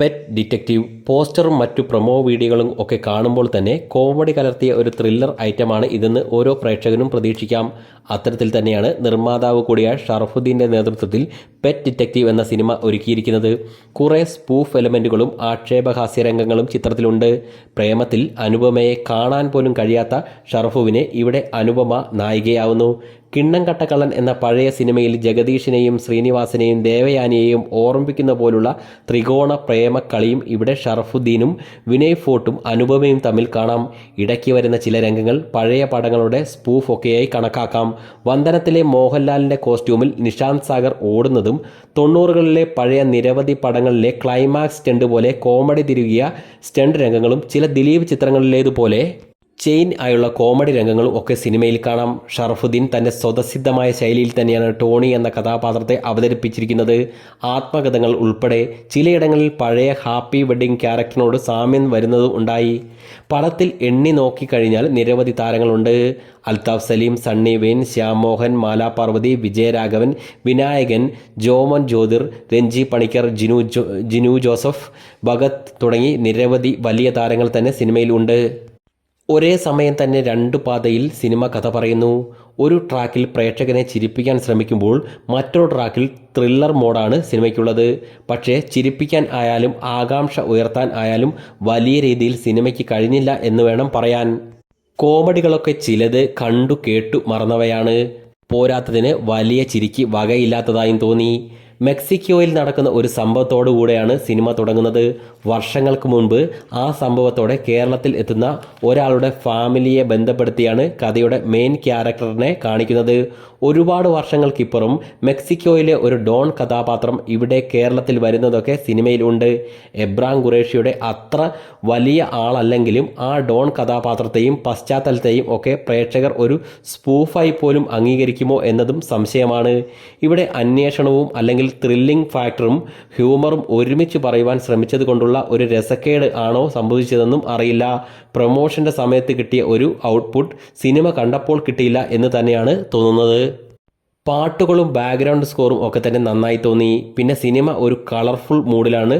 Pet detective പോസ്റ്ററും മറ്റു promo വീഡിയോകളും ഒക്കെ കാണുമ്പോൾ തന്നെ കോമഡി കലർത്തിയ ഒരു ത്രില്ലർ ഐറ്റമാണ് ഇതെന്ന് ഓരോ പ്രേക്ഷകനും പ്രതീക്ഷിക്കാം. അത്തരത്തിൽ തന്നെയാണ് നിർമ്മാതാവ് കൂടിയ ഷറഫുദ്ദീന്റെ നേതൃത്വത്തിൽ പെറ്റ് ഡിറ്റക്റ്റീവ് എന്ന സിനിമ ഒരുക്കിയിരിക്കുന്നത്. കുറേ സ്പൂഫ് എലമെന്റുകളും ആക്ഷേപഹാസ്യ രംഗങ്ങളും ചിത്രത്തിലുണ്ട്. പ്രേമത്തിൽ അനുപമയെ കാണാൻ പോലും കഴിയാത്ത ഷറഫുവിനെ ഇവിടെ അനുപമ നായികയാവുന്നു. കിണ്ണം കട്ടക്കള്ളൻ എന്ന പഴയ സിനിമയിൽ ജഗദീഷിനെയും ശ്രീനിവാസനെയും ദേവയാനിയെയും ഓർമ്മിപ്പിക്കുന്ന പോലുള്ള ത്രികോണ പ്രേമക്കളിയും ഇവിടെ ഷറഫുദ്ദീനും വിനയ് ഫോർട്ടും അനുപമയും തമ്മിൽ കാണാം. ഇടയ്ക്ക് വരുന്ന ചില രംഗങ്ങൾ പഴയ പടങ്ങളുടെ സ്പൂഫ് ഒക്കെയായി കണക്കാക്കാം. വന്ദനത്തിലെ മോഹൻലാലിന്റെ കോസ്റ്റ്യൂമിൽ നിഷാന്ത് സാഗർ ഓടുന്നതും തൊണ്ണൂറുകളിലെ പഴയ നിരവധി പടങ്ങളിലെ ക്ലൈമാക്സ് സ്റ്റണ്ട് പോലെ കോമഡി തിരുകിയ സ്റ്റണ്ട് രംഗങ്ങളും ചില ദിലീപ് ചിത്രങ്ങളിലേതുപോലെ ചെയിൻ ആയുള്ള കോമഡി രംഗങ്ങളും ഒക്കെ സിനിമയിൽ കാണാം. ഷറഫുദ്ദീൻ തന്റെ സ്വതസിദ്ധമായ ശൈലിയിൽ തന്നെയാണ് ടോണി എന്ന കഥാപാത്രത്തെ അവതരിപ്പിച്ചിരിക്കുന്നത്. ആത്മകഥകൾ ഉൾപ്പെടെ ചിലയിടങ്ങളിൽ പഴയ ഹാപ്പി വെഡ്ഡിംഗ് ക്യാരക്ടറിനോട് സാമ്യം വരുന്നതും ഉണ്ടായി. പടത്തിൽ എണ്ണി നോക്കിക്കഴിഞ്ഞാൽ നിരവധി താരങ്ങളുണ്ട്. അൽതാഫ് സലീം സണ്ണി വെയിൻ ശ്യാം മോഹൻ മാലാ പാർവതി വിജയരാഘവൻ വിനായകൻ ജോമൻ ജ്യോതിർ രഞ്ജി പണിക്കർ ജിനു ജിനു ജോസഫ് ഭഗത് തുടങ്ങി നിരവധി വലിയ താരങ്ങൾ തന്നെ സിനിമയിൽ ഉണ്ട് ഒരേ സമയം തന്നെ രണ്ടു പാതയിൽ സിനിമ കഥ പറയുന്നു. ഒരു ട്രാക്കിൽ പ്രേക്ഷകനെ ചിരിപ്പിക്കാൻ ശ്രമിക്കുമ്പോൾ മറ്റൊരു ട്രാക്കിൽ ത്രില്ലർ മോഡാണ് സിനിമയ്ക്കുള്ളത്. പക്ഷേ ചിരിപ്പിക്കാൻ ആയാലും ആകാംക്ഷ ഉയർത്താൻ ആയാലും വലിയ രീതിയിൽ സിനിമയ്ക്ക് കഴിഞ്ഞില്ല എന്ന് വേണം പറയാൻ. കോമഡികളൊക്കെ ചിലത് കണ്ടു കേട്ടു മറന്നവയാണ്. പോരാത്തതിന് വലിയ ചിരിക്ക് വകയില്ലാത്തതായും തോന്നി. മെക്സിക്കോയിൽ നടക്കുന്ന ഒരു സംഭവത്തോടു കൂടെയാണ് സിനിമ തുടങ്ങുന്നത്. വർഷങ്ങൾക്ക് മുൻപ് ആ സംഭവത്തോടെ കേരളത്തിൽ എത്തുന്ന ഒരാളുടെ ഫാമിലിയെ ബന്ധപ്പെടുത്തിയാണ് കഥയുടെ മെയിൻ ക്യാരക്ടറിനെ കാണിക്കുന്നത്. ഒരുപാട് വർഷങ്ങൾക്കിപ്പുറം മെക്സിക്കോയിലെ ഒരു ഡോൺ കഥാപാത്രം ഇവിടെ കേരളത്തിൽ വരുന്നതൊക്കെ സിനിമയിലുണ്ട് എബ്രാം ഖുറേഷിയുടെ അത്ര വലിയ ആളല്ലെങ്കിലും ആ ഡോൺ കഥാപാത്രത്തെയും പശ്ചാത്തലത്തെയും ഒക്കെ പ്രേക്ഷകർ ഒരു സ്പൂഫായി പോലും അംഗീകരിക്കുമോ എന്നതും സംശയമാണ്. ഇവിടെ അന്വേഷണവും അല്ലെങ്കിൽ ത്രില്ലിംഗ് ഫാക്ടറും ഹ്യൂമറും ഒരുമിച്ച് പറയുവാൻ ശ്രമിച്ചത് കൊണ്ടുള്ള ഒരു രസക്കേട് ആണോ സംഭവിച്ചതെന്നും അറിയില്ല. പ്രൊമോഷന്റെ സമയത്ത് കിട്ടിയ ഒരു ഔട്ട്പുട്ട് സിനിമ കണ്ടപ്പോൾ കിട്ടിയില്ല എന്ന് തന്നെയാണ് തോന്നുന്നത്. പാട്ടുകളും ബാക്ക്ഗ്രൗണ്ട് സ്കോറും ഒക്കെ തന്നെ നന്നായി തോന്നി. പിന്നെ സിനിമ ഒരു കളർഫുൾ മൂഡിലാണ്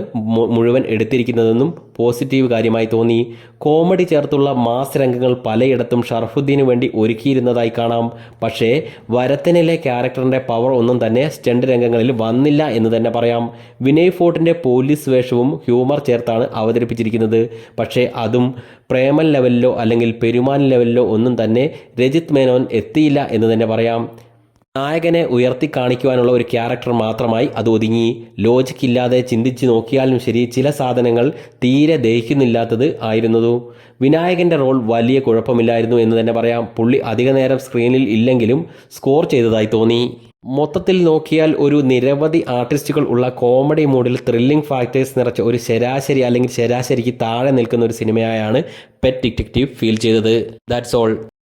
മുഴുവൻ എടുത്തിരിക്കുന്നതെന്നും പോസിറ്റീവ് കാര്യമായി തോന്നി. കോമഡി ചേർത്തുള്ള മാസ് രംഗങ്ങൾ പലയിടത്തും ഷറഫുദ്ദീനു വേണ്ടി ഒരുക്കിയിരുന്നതായി കാണാം. പക്ഷേ വരത്തനിലെ ക്യാരക്ടറിന്റെ പവർ ഒന്നും തന്നെ സ്റ്റണ്ട് രംഗങ്ങളിൽ വന്നില്ല എന്ന് തന്നെ പറയാം. വിനയ് ഫോർട്ടിന്റെ പോലീസ് വേഷവും ഹ്യൂമർ ചേർത്താണ് അവതരിപ്പിച്ചിരിക്കുന്നത്. പക്ഷേ അതും പ്രേമൻ ലെവലിലോ അല്ലെങ്കിൽ പെരുമാൻ ലെവലിലോ ഒന്നും തന്നെ രജിത് മേനോൻ എത്തിയില്ല എന്ന് തന്നെ പറയാം. നായകനെ ഉയർത്തി കാണിക്കുവാനുള്ള ഒരു ക്യാരക്ടർ മാത്രമായി അത് ഒതുങ്ങി. ലോജിക് ഇല്ലാതെ ചിന്തിച്ച് നോക്കിയാലും ശരി ചില സാധനങ്ങൾ തീരെ ദഹിക്കുന്നില്ലാത്തത് ആയിരുന്നതു വിനായകന്റെ റോൾ വലിയ കുഴപ്പമില്ലായിരുന്നു എന്ന് തന്നെ പറയാം. പുള്ളി അധിക നേരം സ്ക്രീനിൽ ഇല്ലെങ്കിലും സ്കോർ ചെയ്തതായി തോന്നി. മൊത്തത്തിൽ നോക്കിയാൽ ഒരു നിരവധി ആർട്ടിസ്റ്റുകൾ ഉള്ള കോമഡി മൂഡിൽ ത്രില്ലിംഗ് ഫാക്ടേഴ്സ് നിറച്ച ഒരു ശരാശരി അല്ലെങ്കിൽ ശരാശരിക്ക് താഴെ നിൽക്കുന്ന ഒരു സിനിമയായാണ് പെറ്റ് ഡിറ്റക്റ്റീവ് ഫീൽ ചെയ്തത്. That's all